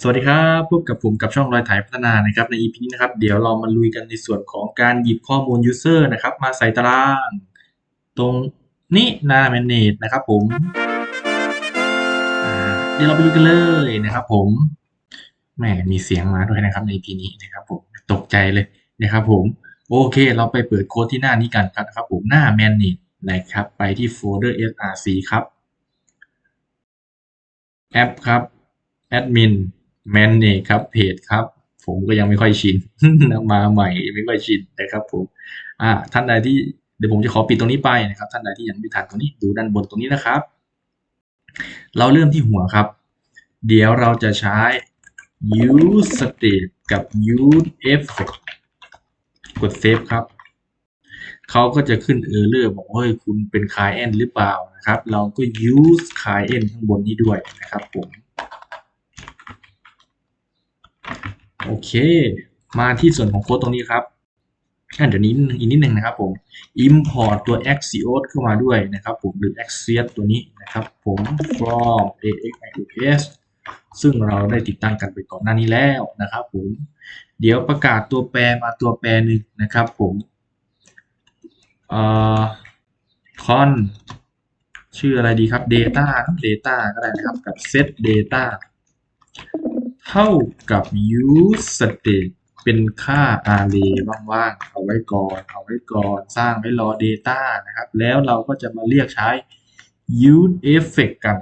สวัสดีครับพบกับผมกับช่องรอยถ่ายพัฒนานะครับใน EP นี้นะครับเดี๋ยวเรามาลุยกันในส่วนของการหยิบข้อมูล User นะครับมาใส่ตาราง ตรงนี้หน้า Manage นะครับผมเดี๋ยวเราไปดูกันเลยนะครับผมแหมมีเสียงมาด้วยนะครับใน EP นี้นะครับผมตกใจเลยนะครับผมโอเค เราไปเปิดโค้ดที่หน้านี้กันครับนะครับผมหน้า Manage นะครับไปที่โฟลเดอร์ src ครับแอปครับแอดมิน แมนเนครับเพจครับ ผมก็ยังไม่ค่อยชินมาใหม่ไม่ค่อยชินนะครับผมอ่าท่านใดที่เดี๋ยวผมจะขอปิดตรงนี้ไปนะครับ ท่านใดที่ยังไม่ทันตรงนี้ดูด้านบนตรงนี้นะครับ เราเริ่มที่หัวครับ เดี๋ยวเราจะใช้ use state กับ use effect กด save ครับเขาก็จะขึ้น error บอกว่าเฮ้ยคุณเป็น client หรือเปล่านะครับ เราก็ use client ข้างบนนี้ด้วยนะครับผม โอเค มาที่ส่วนของโค้ดตรงนี้ครับอะเดี๋ยวนี้อีกนิดหนึ่งนะครับผม import ตัว axios เข้ามาด้วยนะครับผมหรือ axios ตัวนี้นะครับผม from axios ซึ่งเราได้ติดตั้งกันไปก่อนหน้านี้แล้วนะครับผม เดี๋ยวประกาศตัวแปรมาตัวแปรหนึ่งนะครับผมเอ่อ con ชื่ออะไรดีครับ data ครับ data ก็ได้นะครับกับ set data เท่ากับ use state เป็นค่า array ว่างๆ เอาไว้ก่อน เอาไว้ก่อน สร้างไว้รอ data นะครับ แล้วเราก็จะมาเรียกใช้ use effect กัน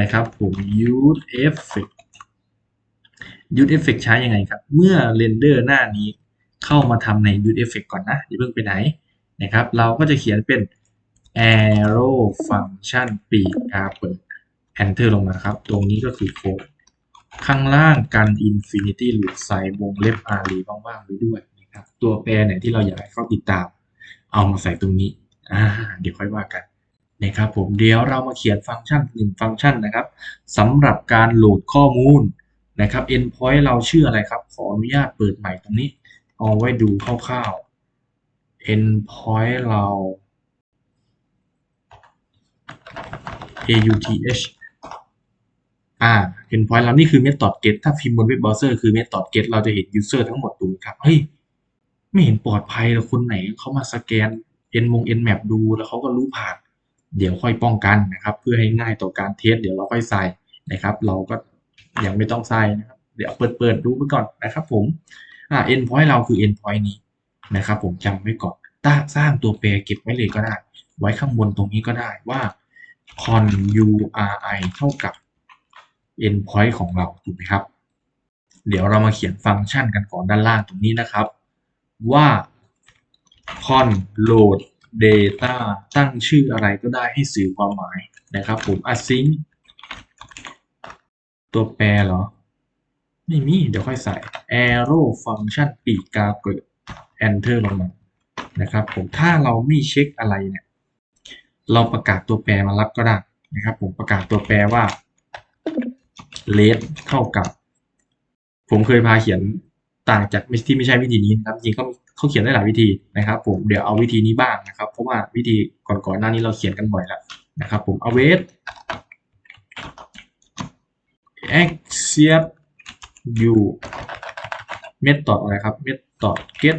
นะครับผม use effect use effect ใช้ยังไงครับ เมื่อ render หน้านี้เข้ามาทำใน use effect ก่อนนะ อย่าเพิ่งไปไหนนะครับ เราก็จะเขียนเป็น arrow function ปีกกาเปิด enter ลงมาครับ ตรงนี้ก็คือโค้ด ข้างล่างกัน infinity loop ใส่วงเล็บ array ว่างๆไว้ด้วยนะครับตัวแปรไหนที่เราอยากให้เขาติดตาม เอามาใส่ตรงนี้อ่าเดี๋ยวค่อยว่ากันนะครับผมเดี๋ยวเรามาเขียนฟังก์ชันหนึ่งฟังก์ชันนะครับสำหรับการโหลดข้อมูลนะครับ endpoint เราชื่ออะไรครับ ขออนุญาตเปิดใหม่ตรงนี้ เอาไว้ดูคร่าวๆ endpoint เรา auth อ่า endpoint เรานี่คือ method get ถ้าพิมพ์บนเว็บเบราว์เซอร์คือ method get เราจะเห็น user ทั้งหมดดูครับ เฮ้ย ไม่เห็นปลอดภัยแล้วคนไหนเขามาสแกน n มง nmap ดูแล้วเขาก็รู้ผ่าน เดี๋ยวค่อยป้องกันนะครับ เพื่อให้ง่ายต่อการเทส เดี๋ยวเราค่อยใส่นะครับ เราก็ยังไม่ต้องใส่นะครับ เดี๋ยวเปิดเปิดดูไปก่อนนะครับผม อ่า endpoint เราคือ endpoint นี้นะครับ ผมจำไว้ก่อนตั้งสร้างตัวแปรเก็บไว้เลยก็ได้ ไว้ข้างบนตรงนี้ก็ได้ว่า con uri เท่ากับ endpoint ของเราถูกไหมครับ เดี๋ยวเรามาเขียนฟังก์ชันกันก่อนด้านล่างตรงนี้นะครับ ว่า con load data ตั้งชื่ออะไรก็ได้ให้สื่อความหมายนะครับผม async ตัวแปรเหรอ ไม่มี เดี๋ยวค่อยใส่ arrow function ปีกกาเกิด enter ลงมานะครับผมถ้าเราไม่เช็คอะไรเนี่ยเราประกาศตัวแปรมารับก็ได้นะครับ ผมประกาศตัวแปรว่า let เท่ากับ ผมเคยพาเขียนต่างจากที่ไม่ใช่วิธีนี้นะครับจริงเขาเขาเขียนได้หลายวิธีนะครับ ผมเดี๋ยวเอาวิธีนี้บ้างนะครับ เพราะว่าวิธีก่อนๆหน้านี้เราเขียนกันบ่อยแล้วนะครับ ผม await accept u method อะไรครับ method get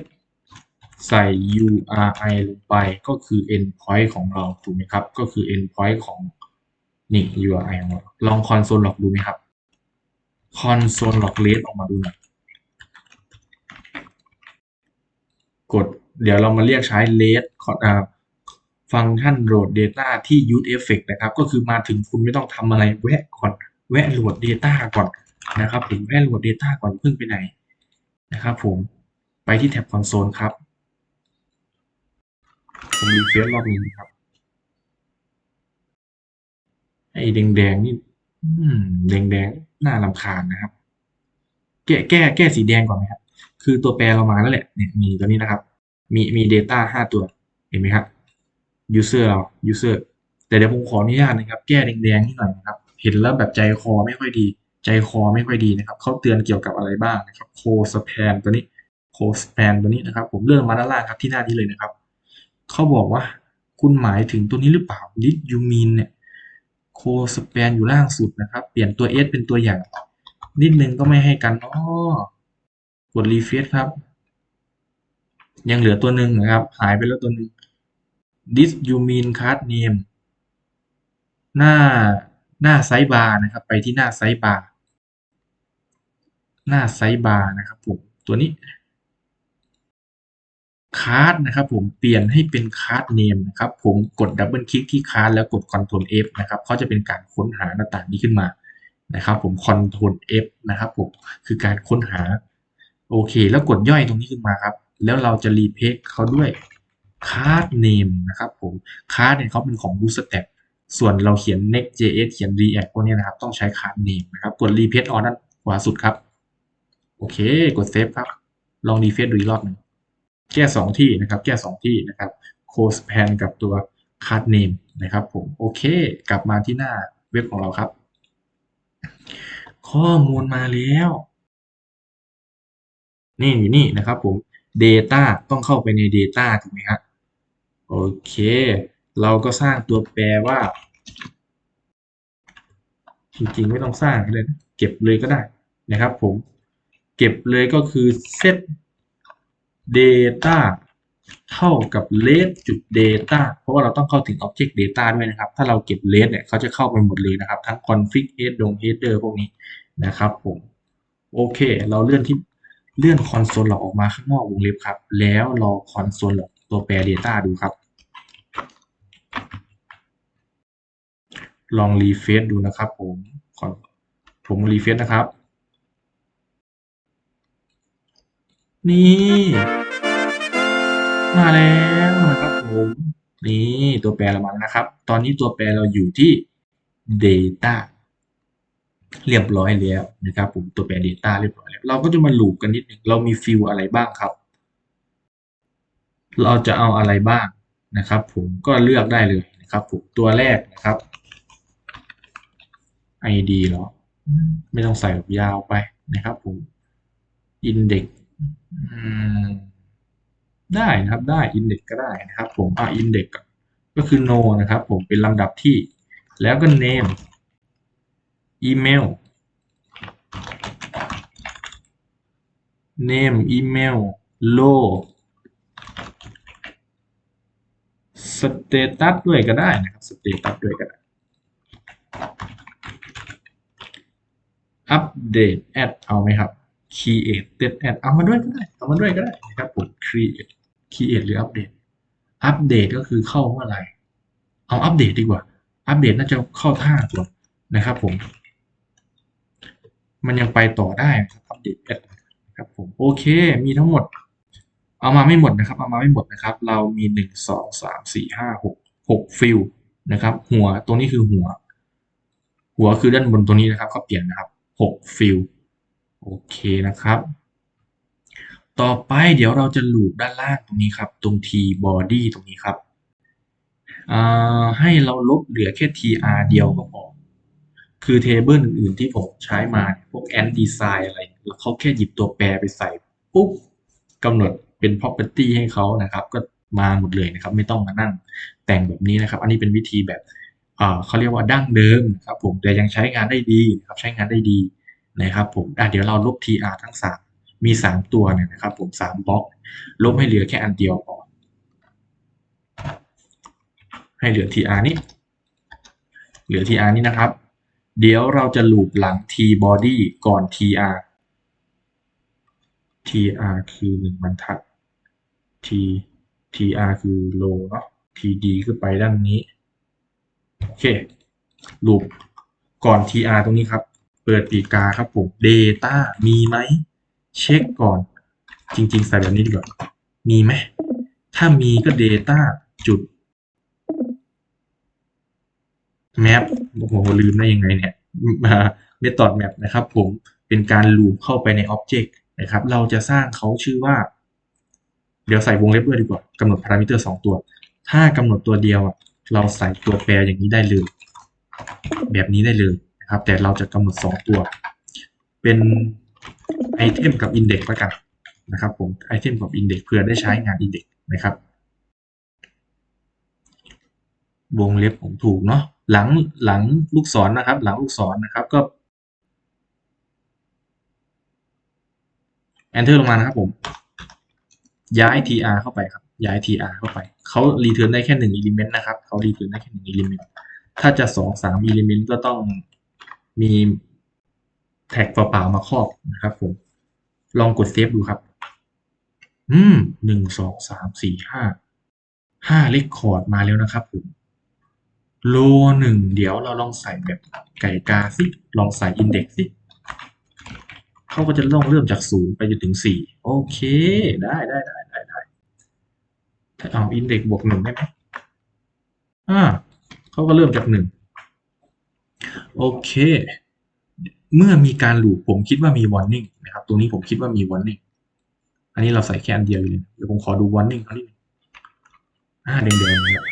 ใส่ URI ลงไปก็คือ endpoint ของเราถูกไหมครับ ก็คือ endpoint ของนี่ URI ของเราลอง console log ดูไหมครับ console log rate ออกมาดูหน่อยกดเดี๋ยวเรามาเรียกใช้ rate ฟังก์ชันโหลด data ที่ use effect นะครับ ก็คือมาถึงคุณไม่ต้องทำอะไรแวะก่อนแวะโหลด data ก่อนนะครับผมแวะโหลด data ก่อนเพิ่งไปไหนนะครับผมไปที่แท็บ console ครับผมรีเฟรชรอบนี้ครับไอ้แดงๆนี่แดงๆ น่ารำคาญนะครับ แก้แก้แก้สีแดงก่อนไหมครับ คือตัวแปรเรามาแล้วแหละเนี่ยมีตัวนี้นะครับ มีมี data ห้าตัว เห็นไหมครับ user เรา user แต่เดี๋ยวผมขออนุญาตนะครับ แก้แดงๆนิดหน่อยนะครับ เห็นแล้วแบบใจคอไม่ค่อยดี ใจคอไม่ค่อยดีนะครับเขาเตือนเกี่ยวกับอะไรบ้างนะครับโคสแปนตัวนี้โคสแปนตัวนี้นะครับ ผมเลื่อนมาด้านล่างครับที่หน้านี้เลยนะครับเขาบอกว่าคุณหมายถึงตัวนี้หรือเปล่า did you mean เนี่ย โคสแปนอยู่ล่างสุดนะครับ เปลี่ยนตัว s เป็นตัวอย่าง นิดนึงก็ไม่ให้กันเนาะกดรีเฟซครับ ยังเหลือตัวหนึ่งนะครับ หายไปแล้วตัวหนึ่ง this you mean card name หน้าหน้าไซบาร์นะครับ ไปที่หน้าไซบาร์หน้าไซบาร์นะครับผมตัวนี้ คาร์ดนะครับผมเปลี่ยนให้เป็นคาร์ดเนมนะครับผมกดดับเบิลคลิกที่คาร์ดแล้วกด Ctrl F นะครับเขาจะเป็นการค้นหาหน้าต่างนี้ขึ้นมานะครับผม Ctrl F นะครับผมคือการค้นหาโอเค แล้วกดย่อยตรงนี้ขึ้นมาครับ แล้วเราจะรีเพคเขาด้วยคาร์ดเนมนะครับผมคาร์ดเนี่ยเขาเป็นของ Bootstrap ส่วนเราเขียน Next.js เขียน React พวกนี้นะครับ ต้องใช้คาร์ดเนมนะครับกดรีเพคออนด้านขวาสุดครับ โอเค กดเซฟครับ ลองรีเฟซดูอีกรอบหนึ่ง แก้สองที่นะครับ แก้สองที่นะครับโคสแพนกับตัวคาร์ดเนมนะครับผมโอเค กลับมาที่หน้าเว็บของเราครับ ข้อมูลมาแล้ว นี่อยู่นี่นะครับผม Data ต้องเข้าไปใน Data ถูกไหมครับโอเค เราก็สร้างตัวแปรว่า จริงๆ ไม่ต้องสร้างเลย เก็บเลยก็ได้นะครับผม เก็บเลยก็คือ set data เท่ากับ let จุด data เพราะว่าเราต้องเข้าถึง object data ด้วยนะครับ ถ้าเราเก็บ let เนี่ยเขาจะเข้าไปหมดเลยนะครับ ทั้ง config head ดง header พวกนี้นะครับผมโอเค เราเลื่อนที่เลื่อนคอนโซลหลอกออกมาข้างนอกวงเล็บครับ แล้วรอคอนโซลตัวแปร data ดูครับ ลองรีเฟซดูนะครับผมผมรีเฟซนะครับ นี่ มาแล้วนะครับผมนี่ตัวแปรเรามาแล้วนะครับ ตอนนี้ตัวแปรเราอยู่ที่ data เรียบร้อยแล้วนะครับผมตัวแปร data เรียบร้อยแล้วเราก็จะมาลูปกันนิดนึงเรามีฟิลอะไรบ้างครับ เราจะเอาอะไรบ้างนะครับ ผมก็เลือกได้เลยนะครับผมตัวแรกนะครับ ID เหรอไม่ต้องใส่แบบยาวไปนะครับผม index ได้นะครับได้ index ก็ได้นะครับ ผมอ่า index ก็คือ no นะครับ ผมเป็นลำดับที่ แล้วก็ name email name email low status ด้วยก็ได้นะครับ status ด้วยก็ได้อัปเดตแอดเอาไหมครับ create เ d แอดเอามาด้วยก็ได้ เอามาด้วยก็ได้นะครับผม create create หรืออัปเดตอัปเดตก็คือเข้าเมื่อไหร่เอาอัปเดตดีกว่า อัปเดตน่าจะเข้าท่ากว่านะครับผม มันยังไปต่อได้ครับอัปเดตนะครับผมโอเค มีทั้งหมด เอามาไม่หมดนะครับ เอามาไม่หมดนะครับ เรามีหนึ่งสองสามสี่ห้าหกหกฟิลนะครับ หัวตรงนี้คือหัว หัวคือด้านบนตรงนี้นะครับเขาเปลี่ยนนะครับหกฟิลโอเคนะครับ ต่อไปเดี๋ยวเราจะลูปด้านล่างตรงนี้ครับ ตรง t body ตรงนี้ครับ ให้เราลบเหลือแค่ tr เดียวก็พอ คือเทเบิลอื่นๆที่ผมใช้มา พวก and design อะไรเขาแค่หยิบตัวแปรไปใส่ ปุ๊บกำหนดเป็น property ให้เขานะครับ ก็มาหมดเลยนะครับ ไม่ต้องมานั่งแต่งแบบนี้นะครับ อันนี้เป็นวิธีแบบเขาเรียกว่าดั้งเดิมครับผมแต่ยังใช้งานได้ดีนะครับใช้งานได้ดีนะครับผมเดี๋ยวเราลบ tr ทั้งสา มีสามตัวเนี่ยนะครับผมสามบล็อก ลบให้เหลือแค่อันเดียวพอให้เหลือ tr นี้ เหลือ tr นี้นะครับ เดี๋ยวเราจะลูปหลัง t body ก่อน tr tr คือหนึ่งบรรทัด t tr คือ low เนาะ td คือไปด้านนี้ โอเค ลูปก่อน tr ตรงนี้ครับ เปิดปีกาครับผม data มีไหม เช็คก่อน จริง ๆ ใส่แบบนี้ดีกว่า มีไหม ถ้ามีก็ data จุด map โอ้โห ลืมได้ยังไงเนี่ยมา method map นะครับผมเป็นการลูปเข้าไปใน object นะครับ เราจะสร้างเขาชื่อว่า เดี๋ยวใส่วงเล็บด้วยดีกว่ากำหนดพารามิเตอร์ 2 ตัว ถ้ากำหนดตัวเดียวเราใส่ตัวแปรอย่างนี้ได้เลย แบบนี้ได้เลยนะครับ แต่เราจะกำหนด 2 ตัว เป็น ไอเทมกับอินเด็กซ์ละกันนะครับผมไอเทมกับอินเด็กซ์เพื่อได้ใช้งานอินเด็กซ์นะครับ วงเล็บผมถูกเนาะหลังหลังลูกศรนนะครับ หลังลูกศรนนะครับก็ enter ลงมานะครับผม ย้าย tr เข้าไปครับ ย้าย tr เข้าไป เขารีเทิร์นได้แค่หนึ่ง element นะครับเขารีเทิร์นได้แค่หนึ่ง element ถ้าจะสองสาม element ก็ต้องมีแท็กเปล่าๆมาครอบนะครับผม ลองกดเซฟดูครับ อืมหนึ่งสองสามสี่ห้าห้าเลขคอร์ดมาแล้วนะครับผมโลหนึ่งเดี๋ยวเราลองใส่แบบไก่กาสิลองใส่อินเด็กซ์สิเขาก็จะต้องเริ่มจากศูนย์ไปจนถึงสี่โอเค ได้ได้ได้ได้ได้ถ้าเอาอินเด็กซ์บวกหนึ่งได้ไหมอ่าเขาก็เริ่มจากหนึ่งโอเค เมื่อมีการหลูผมคิดว่ามี warning นะครับตรงนี้ผมคิดว่ามี warning อันนี้เราใส่แค่อันเดียวเลยเดี๋ยวผมขอดู warning เขานิดนึงอ่าแดงแดงๆมาแล้ว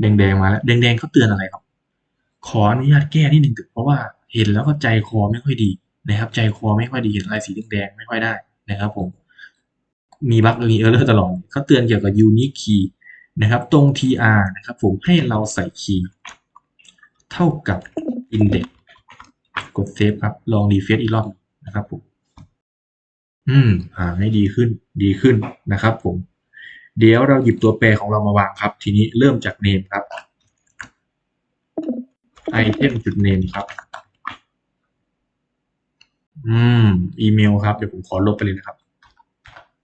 แดงแดงๆมาแล้วแดงแดงๆเขาเตือนอะไรครับ ขออนุญาตแก้นิดนึงเถอะเพราะว่าเห็นแล้วก็ใจคอไม่ค่อยดีนะครับ ใจคอไม่ค่อยดีเห็นอะไรสีแดงๆไม่ค่อยได้นะครับ ผม มีบั๊กมีเออร์เลอร์ตลอดเขาเตือนเกี่ยวกับ unique key นะครับ ตรง tr นะครับ ผมให้เราใส่คีย์เท่ากับ index กดเซฟครับ ลองรีเฟซอีกรอบนะครับผม อืม อ่า ให้ดีขึ้น ดีขึ้นนะครับ ผม เดี๋ยวเราหยิบตัวแปรของเรามาวางครับ ทีนี้เริ่มจาก name ครับ item จุด name ครับ อืม อีเมลครับ เดี๋ยวผมขอลบไปเลยนะครับ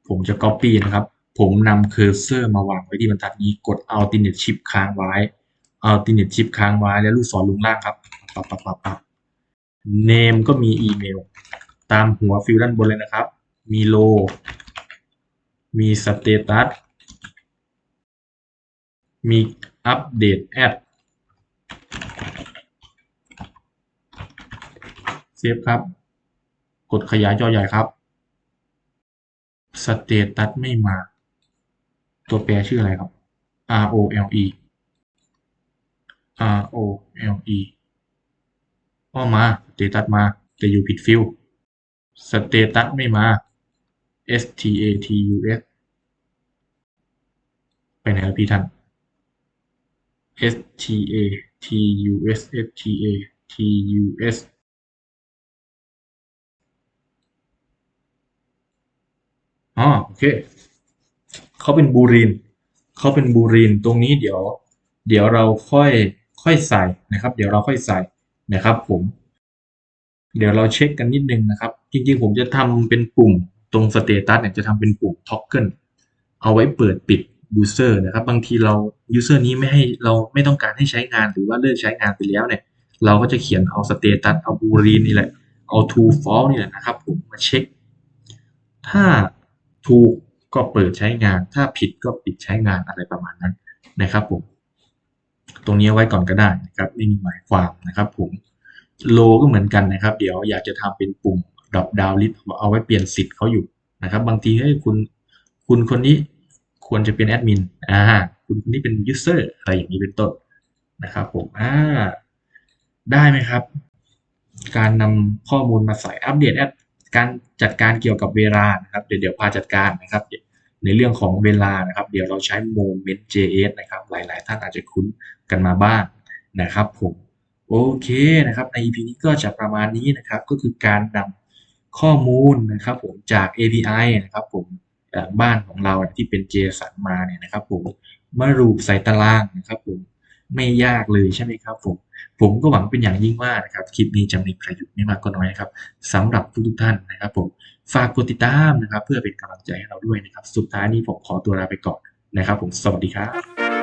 ผมจะ copy นะครับ ผมนำเคอร์เซอร์มาวางไว้ที่บรรทัดนี้ กด alternate shift ค้างไว้ alternate shift ค้างไว้ แล้วลูกศรลงล่างครับ ปับปับปับปับ name ก็มีอีเมลตามหัวฟิลด้านบนเลยนะครับ มีโล มีสเตตัส มีอัปเดตแอดเซฟครับ กดขยายจอใหญ่ครับ สเตตัสไม่มา ตัวแปรชื่ออะไรครับ R O L E R O L E อ้อมาสเตตัสมาแต่อยู่ผิดฟิลสเตตัสไม่มา S T A T U S ไปไหนแล้วพี่ท่าน S T A T U S S T A T U S อ๋อโอเค เขาเป็นบูรินเขาเป็นบูรินตรงนี้เดี๋ยว เดี๋ยวเราค่อย ค่อยใส่นะครับ เดี๋ยวเราค่อยใส่ นะครับผมเดี๋ยวเราเช็คกันนิดนึงนะครับ จริงๆ ผมจะทำเป็นปุ่มตรงสเตตัสเนี่ยจะทำเป็นปุ่มท็อกเกิลเอาไว้เปิดปิด user นะครับ บางทีเรา user นี้ไม่ให้เราไม่ต้องการให้ใช้งานหรือว่าเลิกใช้งานไปแล้วเนี่ย เราก็จะเขียนเอาสเตตัสเอาบูรินนี่แหละ เอา true false นี่แหละนะครับ ผมมาเช็ค ถ้าถูกก็เปิดใช้งาน ถ้าผิดก็ปิดใช้งานอะไรประมาณนั้นนะครับผม ตรงนี้ไว้ก่อนก็ได้นะครับไม่มีหมายความนะครับผมโลก็เหมือนกันนะครับ เดี๋ยวอยากจะทำเป็นปุ่มดรอปดาวลิสเอาไว้เปลี่ยนสิทธิ์เขาอยู่นะครับ บางทีให้คุณคุณคนนี้ควรจะเป็นแอดมินอ่าคุณคนนี้เป็นยูเซอร์อะไรอย่างนี้เป็นต้นนะครับผมอ่าได้ไหมครับ การนำข้อมูลมาใส่อัปเดตแอดการจัดการเกี่ยวกับเวลานะครับเดี๋ยวเดี๋ยวพาจัดการนะครับ ในเรื่องของเวลานะครับ เดี๋ยวเราใช้ Moment.js นะครับ หลาย ๆ ท่านอาจจะคุ้นกันมาบ้างนะครับผมโอเคนะครับ ใน EP นี้ก็จะประมาณนี้นะครับ ก็คือการนำข้อมูลนะครับผมจาก API นะครับผมจากบ้านของเราที่เป็น JSON มาเนี่ยนะครับผมมารูปใส่ตารางนะครับผมไม่ยากเลยใช่ไหมครับผม ผมก็หวังเป็นอย่างยิ่งว่านะครับคลิปนี้จะมีประโยชน์ไม่มากก็น้อยนะครับสำหรับทุกๆท่านนะครับผมฝากกดติดตามนะครับ เพื่อเป็นกำลังใจให้เราด้วยนะครับ สุดท้ายนี้ผมขอตัวลาไปก่อนนะครับ ผมสวัสดีครับ